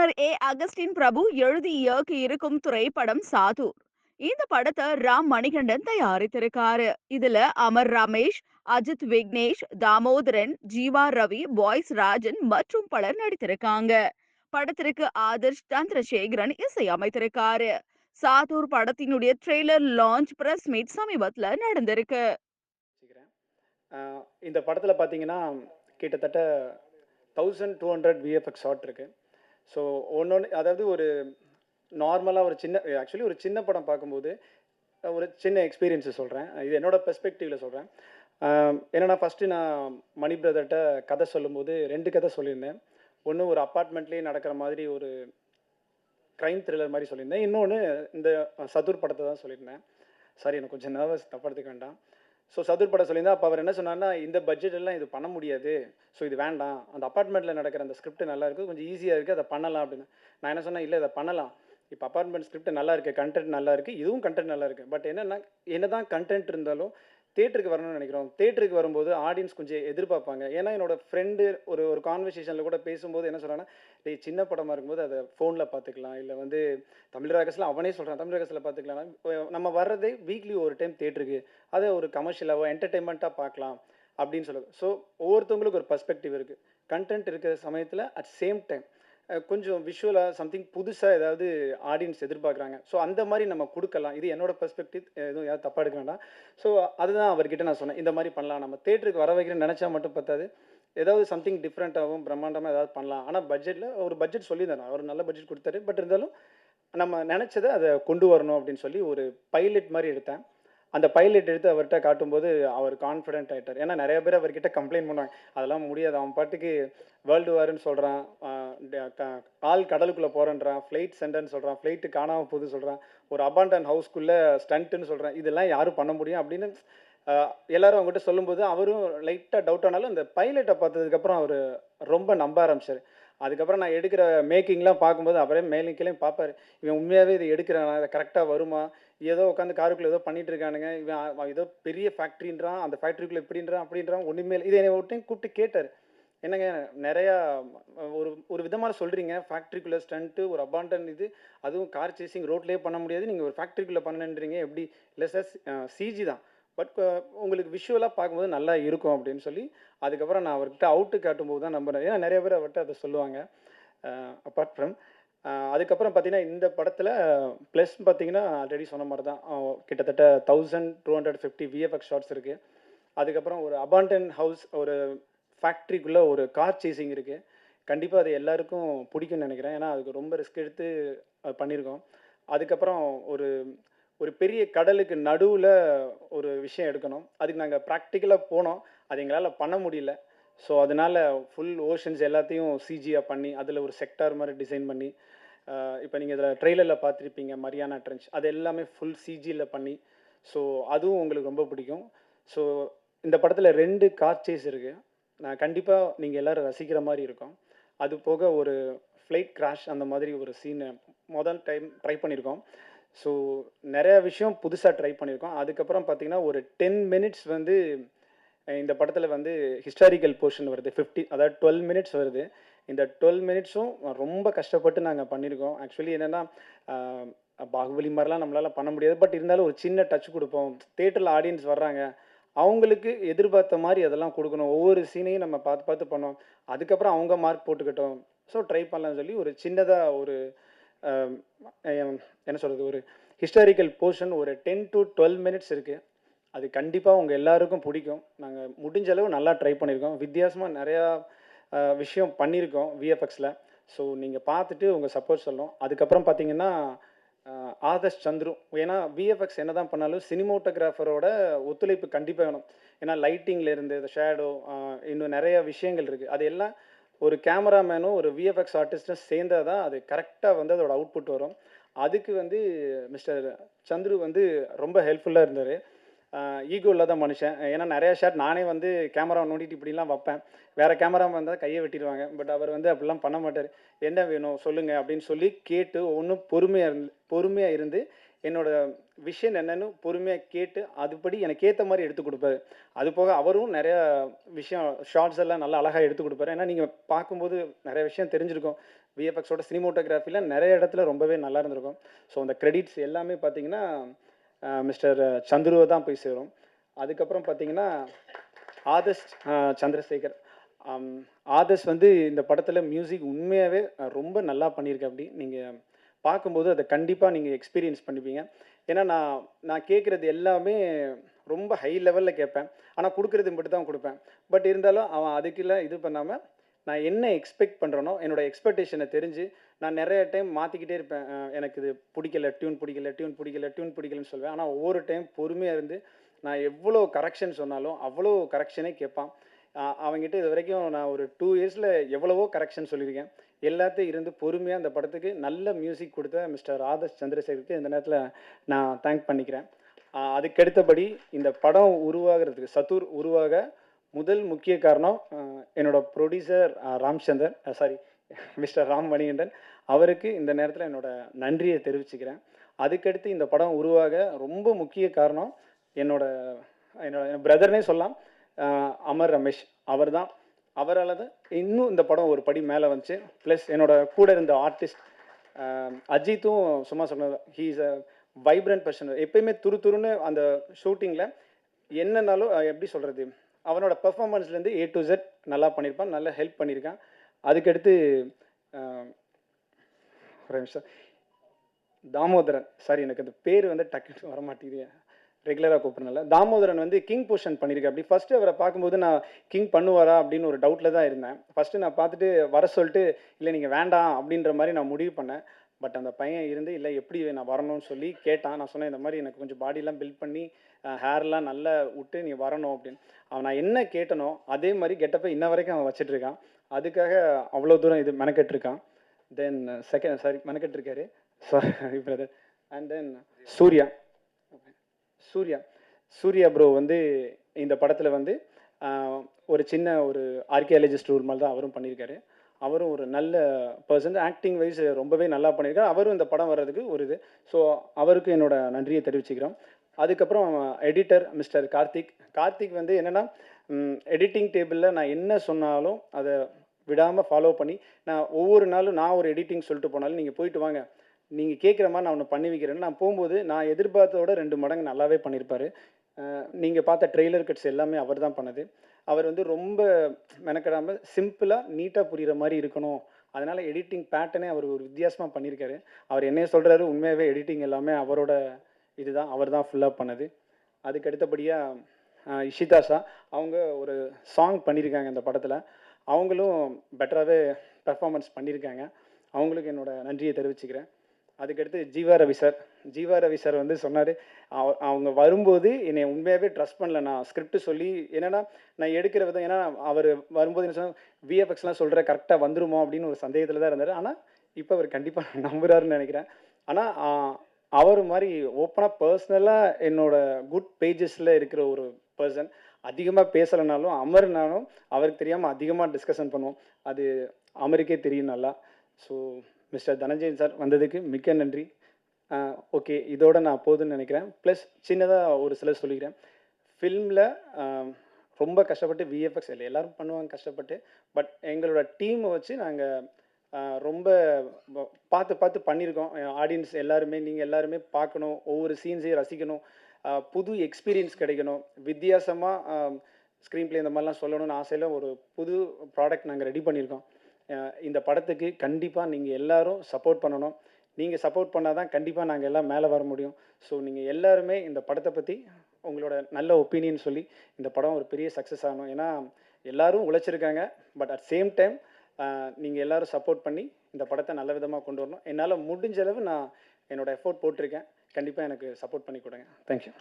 இயக்குனர் ஏ. அகஸ்டின் பிரபு எழுதி இயக்கி இருக்கும் திரைப்படம் சாதூர் இந்த படத்தை ராம் மணிகண்டன் தயாரித்திருக்காரு. இதுல அமர் ரமேஷ் அஜித் விக்னேஷ் தாமோதரன் ஜீவா ரவி பாய்ஸ் ராஜன் மற்றும் பலர் நடித்திருக்காங்க. படத்திற்கு ஆதர்ஷ் சந்திரசேகரன் இசையமைத்திருக்காரு சாதூர் படத்தினுடைய ட்ரெய்லர் லான்ச் பிரஸ் மீட் சமீபத்துல நடந்திருக்கு. இந்த படத்தில் பார்த்தீங்கன்னா கிட்டத்தட்ட thousand two hundred VFX shot இருக்குது ஸோ ஒன்று அதாவது ஒரு நார்மலாக ஒரு சின்ன ஆக்சுவலி ஒரு சின்ன படம் பார்க்கும்போது ஒரு சின்ன எக்ஸ்பீரியன்ஸை சொல்கிறேன் இது என்னோட பெர்ஸ்பெக்டிவில் சொல்கிறேன் என்னென்னா ஃபஸ்ட்டு நான் மணி பிரதர்கிட்ட கதை சொல்லும்போது ரெண்டு கதை சொல்லியிருந்தேன். ஒன்று ஒரு அப்பார்ட்மெண்ட்லேயே நடக்கிற மாதிரி ஒரு க்ரைம் த்ரில்லர் மாதிரி சொல்லியிருந்தேன். இன்னொன்று இந்த சதுர் படத்தை தான் சொல்லியிருந்தேன். சாரி எனக்கு கொஞ்சம் நர்வஸ் தப்படுத்துக்க வேண்டாம். ஸோ சதுர் படம் சொல்லியிருந்தா அப்போ அவர் என்ன சொன்னார்னா இந்த பட்ஜெட் எல்லாம் இது பண்ண முடியாது. ஸோ இது வேண்டாம். அந்த அப்பார்ட்மெண்ட்டில் நடக்கிற அந்த ஸ்கிரிப்ட் நல்லா இருக்குது கொஞ்சம் ஈஸியாக இருக்குது அதை பண்ணலாம் அப்படின்னு. நான் என்ன சொன்னேன் இல்லை இதை பண்ணலாம். இப்போ அப்பார்ட்மெண்ட் ஸ்கிரிப்ட் நல்லா இருக்குது கண்டென்ட் நல்லா இருக்குது இதுவும் கண்டென்ட் நல்லா இருக்குது பட் என்னென்னா என்னதான் கண்டென்ட் இருந்தாலும் தேட்டருக்கு வரணும்னு நினைக்கிறோம். தேட்டருக்கு வரும்போது ஆடியன்ஸ் கொஞ்சம் எதிர்பார்ப்பாங்க. ஏன்னா என்னோட ஃப்ரெண்டு ஒரு ஒரு கான்வர்சேஷனில் கூட பேசும்போது என்ன சொல்கிறாங்கன்னா டேய் சின்ன படமாக இருக்கும்போது அதை ஃபோனில் பார்த்துக்கலாம் இல்லை வந்து தமிழ் ராகஸில் அவனே சொல்கிறான் தமிழ் ராகஸில் பார்த்துக்கலாம் நம்ம வர்றதே வீக்லி ஒரு டைம் தேட்டருக்கு அதை ஒரு கமர்ஷியலாவோ என்டர்டெயின்மெண்ட்டாக பார்க்கலாம் அப்படின்னு சொல்லுது. ஸோ ஒவ்வொருத்தவங்களுக்கு ஒரு பர்ஸ்பெக்டிவ் இருக்குது கண்டென்ட் இருக்கிற சமயத்தில் அட் சேம் டைம் கொஞ்சம் விஷுவலாக சம்திங் புதுசாக ஏதாவது ஆடியன்ஸ் எதிர்பார்க்குறாங்க. ஸோ அந்த மாதிரி நம்ம கொடுக்கலாம். இது என்னோட பெர்ஸ்பெக்டிவ் எதுவும் யாரும் தப்பாக எடுக்க வேண்டாம். ஸோ அதுதான் அவர்கிட்ட நான் சொன்னேன். இந்த மாதிரி பண்ணலாம். நம்ம தேட்டருக்கு வர வைக்கிறேன்னு நினச்சா மட்டும் பத்தாது. ஏதாவது சம்திங் டிஃப்ரெண்ட்டாகவும் பிரம்மாண்டமாக ஏதாவது பண்ணலாம். ஆனால் பட்ஜெட்டில் ஒரு பட்ஜெட் சொல்லியிருந்தேன் அவர் நல்ல பட்ஜெட் கொடுத்தாரு. பட் இருந்தாலும் நம்ம நினச்சதை அதை கொண்டு வரணும் அப்படின்னு சொல்லி ஒரு பைலட் மாதிரி எடுத்தேன். அந்த பைலட் எடுத்து அவர்கிட்ட காட்டும்போது அவர் கான்ஃபிடென்ட் ஆகிட்டார் ஏன்னா நிறைய பேர் அவர்கிட்ட கம்ப்ளைண்ட் பண்ணுவாங்க. அதெல்லாம் முடியாது. அவன் பாட்டுக்கு வேர்ல்டு வார்னு சொல்கிறான் ஆள் கடலுக்குள்ளே போகிறேன்றான் ஃப்ளைட் சென்டர்னு சொல்கிறான் ஃப்ளைட்டு காணாமல் போகுது சொல்கிறான் ஒரு அபாண்டன் ஹவுஸ்க்குள்ளே ஸ்டண்ட்டுன்னு சொல்கிறான் இதெல்லாம் யாரும் பண்ண முடியும்? அப்படின்னு எல்லாரும் அவங்ககிட்ட சொல்லும்போது அவரும் லைட்டாக டவுட் ஆனாலும் அந்த பைலட்டை பார்த்ததுக்கப்புறம் அவர் ரொம்ப நம்ப ஆரம்பிச்சார். அதுக்கப்புறம் நான் எடுக்கிற மேக்கிங்லாம் பார்க்கும்போது அப்புறம் மேலும் கீழே பார்ப்பாரு. இவன் உண்மையாகவே இது எடுக்கிறானா? அதை கரெக்டாக வருமா? ஏதோ உட்காந்து காருக்குள்ளே ஏதோ பண்ணிட்டு இருக்கானுங்க. இவன் ஏதோ பெரிய ஃபேக்ட்ரின்றான் அந்த ஃபேக்ட்ரிக்குள்ளே இப்படின்றான் அப்படின்றான் ஒன்றுமே இல்லை. இதை என்னை ஒரு டைம் கூப்பிட்டு கேட்டார். என்னங்க நிறையா ஒரு ஒரு விதமாக சொல்கிறீங்க ஃபேக்ட்ரிக்குள்ளே ஸ்டண்ட்டு ஒரு அபாண்டன் இது. அதுவும் கார் சேசிங் ரோட்லேயே பண்ண முடியாது. நீங்கள் ஒரு ஃபேக்ட்ரிக்குள்ளே பண்ணுன்றீங்க எப்படி? இல்லை சார் சிஜி தான். பட் uh, உங்களுக்கு விஷுவலாக பார்க்கும்போது நல்லா இருக்கும் அப்படின்னு சொல்லி அதுக்கப்புறம் நான் அவர்கிட்ட அவுட்டு காட்டும்போது தான் நம்புறேன். ஏன்னா நிறைய பேர் அவர்கிட்ட அதை சொல்லுவாங்க. அப்பார்ட் ஃப்ரம் அதுக்கப்புறம் பார்த்தீங்கன்னா இந்த படத்தில் ப்ளஸ் பார்த்தீங்கன்னா ஆல்ரெடி சொன்ன மாதிரி தான். கிட்டத்தட்ட thousand two hundred fifty VFX shorts இருக்குது அதுக்கப்புறம் ஒரு அபாண்டன் ஹவுஸ் ஒரு ஃபேக்ட்ரிக்குள்ளே ஒரு கார் சேசிங் இருக்குது கண்டிப்பாக அது எல்லாருக்கும் பிடிக்கும்னு நினைக்கிறேன். ஏன்னா அதுக்கு ரொம்ப ரிஸ்க் எடுத்து அது பண்ணியிருக்கோம். அதுக்கப்புறம் ஒரு ஒரு பெரிய கடலுக்கு நடுவில் ஒரு விஷயம் எடுக்கணும். அதுக்கு நாங்கள் ப்ராக்டிக்கலாக போனோம். அது எங்களால் பண்ண முடியல. ஸோ அதனால ஃபுல் ஓஷன்ஸ் எல்லாத்தையும் சிஜியாக பண்ணி அதில் ஒரு செக்டார் மாதிரி டிசைன் பண்ணி இப்போ நீங்கள் இதில் ட்ரெய்லரில் பார்த்துருப்பீங்க மரியானா ட்ரென்ச் அது எல்லாமே ஃபுல் சிஜியில் பண்ணி ஸோ அதுவும் உங்களுக்கு ரொம்ப பிடிக்கும். ஸோ இந்த படத்தில் ரெண்டு கார் சேஸ் இருக்குது நான் கண்டிப்பாக நீங்கள் எல்லோரும் ரசிக்கிற மாதிரி இருக்கும். அது போக ஒரு ஃப்ளைட் கிராஷ் அந்த மாதிரி ஒரு சீனை முதல் டைம் ட்ரை பண்ணியிருக்கோம் ஸோ நிறைய விஷயம் புதுசாக ட்ரை பண்ணியிருக்கோம். அதுக்கப்புறம் பார்த்தீங்கன்னா ஒரு டென் மினிட்ஸ் வந்து இந்த படத்தில் வந்து ஹிஸ்டாரிக்கல் போர்ஷன் வருது. ஃபிஃப்டி அதாவது டுவெல் மினிட்ஸ் வருது. இந்த டுவெல் மினிட்ஸும் ரொம்ப கஷ்டப்பட்டு நாங்கள் பண்ணியிருக்கோம். ஆக்சுவலி என்னென்னா பாகுபலி மாதிரிலாம் நம்மளால் பண்ண முடியாது. பட் இருந்தாலும் ஒரு சின்ன டச் கொடுப்போம். தேட்டரில் ஆடியன்ஸ் வர்றாங்க. அவங்களுக்கு எதிர்பார்த்த மாதிரி அதெல்லாம் கொடுக்கணும். ஒவ்வொரு சீனையும் நம்ம பார்த்து பார்த்து பண்ணோம். அதுக்கப்புறம் அவங்க மார்க் போட்டுக்கிட்டோம். ஸோ ட்ரை பண்ணலாம்னு சொல்லி ஒரு சின்னதாக ஒரு என்ன சொல்கிறது ஒரு ஹிஸ்டாரிக்கல் போர்ஷன் ஒரு டென் டு டுவெல் மினிட்ஸ் இருக்குது அது கண்டிப்பாக உங்கள் எல்லாருக்கும் பிடிக்கும். நாங்கள் முடிஞ்ச அளவு நல்லா ட்ரை பண்ணியிருக்கோம் வித்தியாசமாக நிறையா விஷயம் பண்ணியிருக்கோம் விஎஃப்எக்ஸில் ஸோ நீங்கள் பார்த்துட்டு உங்கள் சப்போர்ட் சொல்லணும். அதுக்கப்புறம் பார்த்தீங்கன்னா ஆதர்ஷ் சந்துரு. ஏன்னா விஎஃப்எக்ஸ் என்ன தான் பண்ணாலும் சினிமோட்டோகிராஃபரோட ஒத்துழைப்பு கண்டிப்பாக வேணும். ஏன்னா லைட்டிங்கில் இருந்து இந்த ஷேடோ இன்னும் நிறைய விஷயங்கள் இருக்குது அது எல்லாம் ஒரு கேமராமேனும் ஒரு விஎஃப்எக்ஸ் ஆர்டிஸ்ட்டும் சேர்ந்தால் தான் அது கரெக்டாக வந்து அதோட அவுட்புட் வரும். அதுக்கு வந்து மிஸ்டர் சந்துரு வந்து ரொம்ப ஹெல்ப்ஃபுல்லாக இருந்தார். ஈகோ இல்லாத மனுஷன். ஏன்னா நிறையா ஷாட் நானே வந்து கேமரா நோண்டிட்டு இப்படிலாம் வைப்பேன். வேறு கேமரா வந்தால் கையை வெட்டிடுவாங்க. பட் அவர் வந்து அப்படிலாம் பண்ண மாட்டார். என்ன வேணும்? சொல்லுங்கள் அப்படின்னு சொல்லி கேட்டு ஒன்றும் பொறுமையாக இருந்து பொறுமையாக இருந்து என்னோட விஷயம் என்னன்னு பொறுமையாக கேட்டு அதுபடி எனக்கு ஏற்ற மாதிரி எடுத்து கொடுப்பாரு. அது போக அவரும் நிறைய விஷயம் ஷார்ட்ஸ் எல்லாம் நல்லா அழகாக எடுத்து கொடுப்பாரு. ஏன்னா நீங்கள் பார்க்கும்போது நிறைய விஷயம் தெரிஞ்சிருக்கும். விஎஃப்எக்ஸோட சினிமோட்டோகிராஃபியில் நிறைய இடத்துல ரொம்பவே நல்லா இருந்திருக்கும். ஸோ அந்த கிரெடிட்ஸ் எல்லாமே பார்த்தீங்கன்னா மிஸ்டர் சந்துருவை தான் போய் சேரும். அதுக்கப்புறம் பார்த்தீங்கன்னா ஆதர்ஷ் சந்திரசேகர். ஆம், ஆதர்ஷ் வந்து இந்த படத்தில் மியூசிக் உண்மையாகவே ரொம்ப நல்லா பண்ணியிருக்கேன் அப்படி நீங்கள் பார்க்கும்போது அதை கண்டிப்பாக நீங்கள் எக்ஸ்பீரியன்ஸ் பண்ணிப்பீங்க. ஏன்னா நான் நான் கேட்குறது எல்லாமே ரொம்ப ஹை லெவலில் கேட்பேன். ஆனால் கொடுக்குறது மட்டும் தான் கொடுப்பேன். பட் இருந்தாலும் அவன் அதுக்கெல்லாம் இது பண்ணாமல் நான் என்ன எக்ஸ்பெக்ட் பண்ணுறனோ என்னோடய எக்ஸ்பெக்டேஷனை தெரிஞ்சு நான் நிறைய டைம் மாற்றிக்கிட்டே இருப்பேன். எனக்கு இது பிடிக்கல டியூன் பிடிக்கல டியூன் பிடிக்கல டியூன் பிடிக்கலன்னு சொல்லுவேன். ஆனால் ஒவ்வொரு டைம் பொறுமையாக இருந்து நான் எவ்வளோ கரெக்ஷன் சொன்னாலும் அவ்வளோ கரெக்ஷனே கேட்பான். அவங்ககிட்ட இது வரைக்கும் நான் ஒரு டூ இயர்ஸில் எவ்வளவோ கரெக்ஷன் சொல்லியிருக்கேன். எல்லாத்தையும் இருந்து பொறுமையாக அந்த படத்துக்கு நல்ல மியூசிக் கொடுத்த மிஸ்டர் ஆதர்ஷ் சந்திரசேகருக்கு இந்த நேரத்தில் நான் தேங்க் பண்ணிக்கிறேன். அதுக்கடுத்தபடி இந்த படம் உருவாகிறதுக்கு சத்துர் உருவாக முதல் முக்கிய காரணம் என்னோடய என்னோட producer Ramchandar sorry mister Ram Manikandan அவருக்கு இந்த நேரத்தில் என்னோட நன்றியை தெரிவிச்சுக்கிறேன். அதுக்கடுத்து இந்த படம் உருவாக ரொம்ப முக்கிய காரணம் என்னோட என்னோட பிரதர்னே சொல்லலாம் அமர் ரமேஷ் அவர் தான் அவரால் தான் இன்னும் இந்த படம் ஒரு படி மேலே வந்துச்சு. ப்ளஸ் என்னோட கூட இருந்த ஆர்டிஸ்ட் அஜித்தும் சும்மா சொன்னது he is a vibrant person எப்பயுமே துரு துருன்னு அந்த ஷூட்டிங்கில் என்னன்னாலும் எப்படி சொல்கிறது அவனோட பெர்ஃபார்மன்ஸ்லேருந்து ஏ டு ஜெட் நல்லா பண்ணியிருப்பான் நல்லா ஹெல்ப் பண்ணியிருக்கான் அதுக்கடுத்து ஒரு நிமிஷம். தாமோதரன். சாரி எனக்கு அந்த பேர் வந்து டக்குன்னு வரமாட்டேங்குது. ரெகுலராக கூப்பிட்றனால. தாமோதரன் வந்து கிங் பொசிஷன் பண்ணியிருக்கேன் அப்படி ஃபஸ்ட்டு அவரை பார்க்கும்போது நான் கிங் பண்ணுவாரா அப்படின்னு ஒரு டவுட்டில் தான் இருந்தேன். ஃபஸ்ட்டு நான் பார்த்துட்டு வர சொல்லிட்டு இல்லை நீங்கள் வேண்டாம் அப்படின்ற மாதிரி நான் முடிவு பண்ணேன். பட் அந்த பையன் இருந்து இல்லை எப்படி நான் வரணும்னு சொல்லி கேட்டான். நான் சொன்னேன் இந்த மாதிரி எனக்கு கொஞ்சம் பாடிலாம் பில்ட் பண்ணி ஹேர்லாம் நல்லா விட்டு நீ வரணும் அப்படின்னு. அவன் நான் என்ன கேட்டனோ அதே மாதிரி கெட்டப்பை இன்ன வரைக்கும் அவன் வச்சிட்ருக்கான் அதுக்காக அவ்வளோ தூரம் இது மெனக்கெட்டிருக்கான். Then second sorry மெனக்கெட்டிருக்காரு. Sorry brother and then Surya. Surya Surya bro வந்து இந்த படத்தில் வந்து ஒரு சின்ன ஒரு ஆர்கியாலஜிஸ்ட் ரூல் மாதிரி தான் அவரும் பண்ணியிருக்காரு. அவரும் ஒரு நல்ல பர்சன் ஆக்டிங் வைஸ் ரொம்பவே நல்லா பண்ணியிருக்காரு. அவரும் இந்த படம் வர்றதுக்கு ஒரு இது. ஸோ அவருக்கு என்னோட நன்றியை தெரிவிச்சுக்கிறோம். அதுக்கப்புறம் எடிட்டர் மிஸ்டர் கார்த்திக். கார்த்திக் வந்து என்னென்னா எடிட்டிங் டேபிளில் நான் என்ன சொன்னாலும் அதை விடாமல் ஃபாலோ பண்ணி நான் ஒவ்வொரு நாளும் நான் ஒரு எடிட்டிங் சொல்லிட்டு போனாலும் நீங்கள் போயிட்டு வாங்க. நீங்கள் கேட்குற மாதிரி நான் ஒன்று பண்ணி வைக்கிறேன்னு நான் போகும்போது நான் எதிர்பார்த்ததோட ரெண்டு மடங்கு நல்லாவே பண்ணியிருப்பாரு நீங்கள் பார்த்த ட்ரெய்லர் கட்ஸ் எல்லாமே அவர் தான் பண்ணது. அவர் வந்து ரொம்ப மெனக்கடாமல் சிம்பிளாக நீட்டாக புரிகிற மாதிரி இருக்கணும். அதனால் எடிட்டிங் பேட்டர்னே அவர் ஒரு வித்தியாசமாக பண்ணியிருக்காரு அவர் என்னைய சொல்கிறாரு உண்மையாகவே எடிட்டிங் எல்லாமே அவரோட இதுதான் அவர் தான் ஃபுல்லாக பண்ணது. அதுக்கு அடுத்தபடியாக இஷிதாஷா அவங்க ஒரு சாங் பண்ணியிருக்காங்க இந்த படத்தில். அவங்களும் பெட்டராகவே பெர்ஃபார்மன்ஸ் பண்ணியிருக்காங்க அவங்களுக்கு என்னோட நன்றியை தெரிவிச்சுக்கிறேன். அதுக்கடுத்து ஜீவா ரவி சார் ஜீவா ரவி சார் வந்து சொன்னார் அவங்க வரும்போது என்னை உண்மையாகவே ட்ரஸ்ட் பண்ணல. நான் ஸ்கிரிப்ட் சொல்லி என்னென்னா நான் எடுக்கிற விதம் ஏன்னா அவர் வரும்போது என்ன சொன்னால் விஎஃப்எக்ஸ்லாம் சொல்கிற கரெக்டாக வந்துருமோ? அப்படின்னு ஒரு சந்தேகத்தில் தான் இருந்தார். ஆனால் இப்போ அவர் கண்டிப்பாக நம்புறாருன்னு நினைக்கிறேன். ஆனால் அவர் மாதிரி ஓப்பனாக பர்சனலாக என்னோட குட் பேஜஸில் இருக்கிற ஒரு பர்சன் அதிகமாக பேசலைனாலும் அமர்னாலும் அவருக்கு தெரியாமல் அதிகமாக டிஸ்கஷன் பண்ணுவோம். அது அமருக்கே தெரியும் நல்லா. ஸோ மிஸ்டர் தனஞ்சயன் சார் வந்ததுக்கு மிக்க நன்றி. ஓகே இதோட நான் போதும்னு நினைக்கிறேன். ப்ளஸ் சின்னதாக ஒரு சிலர் சொல்லிக்கிறேன். ஃபில்மில் ரொம்ப கஷ்டப்பட்டு விஎஃப்எக்ஸ் இல்லை எல்லோரும் பண்ணுவாங்க கஷ்டப்பட்டு. பட் எங்களோட டீமை வச்சு நாங்கள் ரொம்ப பார்த்து பார்த்து பண்ணியிருக்கோம். ஆடியன்ஸ் எல்லாருமே நீங்கள் எல்லாருமே பார்க்கணும். ஒவ்வொரு சீன்ஸையும் ரசிக்கணும். புது எக்ஸ்பீரியன்ஸ் கிடைக்கணும். வித்தியாசமாக ஸ்க்ரீன் பிளே இந்த மாதிரிலாம் சொல்லணும்னு ஆசையில் ஒரு புது ப்ராடக்ட் நாங்கள் ரெடி பண்ணியிருக்கோம். இந்த படத்துக்கு கண்டிப்பாக நீங்கள் எல்லாரும் சப்போர்ட் பண்ணணும். நீங்கள் சப்போர்ட் பண்ணால் தான் கண்டிப்பாக நாங்கள் எல்லாம் மேலே வர முடியும். ஸோ நீங்கள் எல்லாருமே இந்த படத்தை பற்றி உங்களோட நல்ல ஒப்பீனியன் சொல்லி இந்த படம் ஒரு பெரிய சக்ஸஸ் ஆகணும். ஏன்னா எல்லோரும் உழைச்சிருக்காங்க. பட் அட் சேம் டைம் நீங்கள் எல்லாரும் சப்போர்ட் பண்ணி இந்த படத்தை நல்ல விதமாக கொண்டு வரணும். என்னால் முடிஞ்ச அளவு நான் என்னோடய எஃபோர்ட் போட்டிருக்கேன். கண்டிப்பாக எனக்கு சப்போர்ட் பண்ணி கொடுங்க. தேங்க்யூ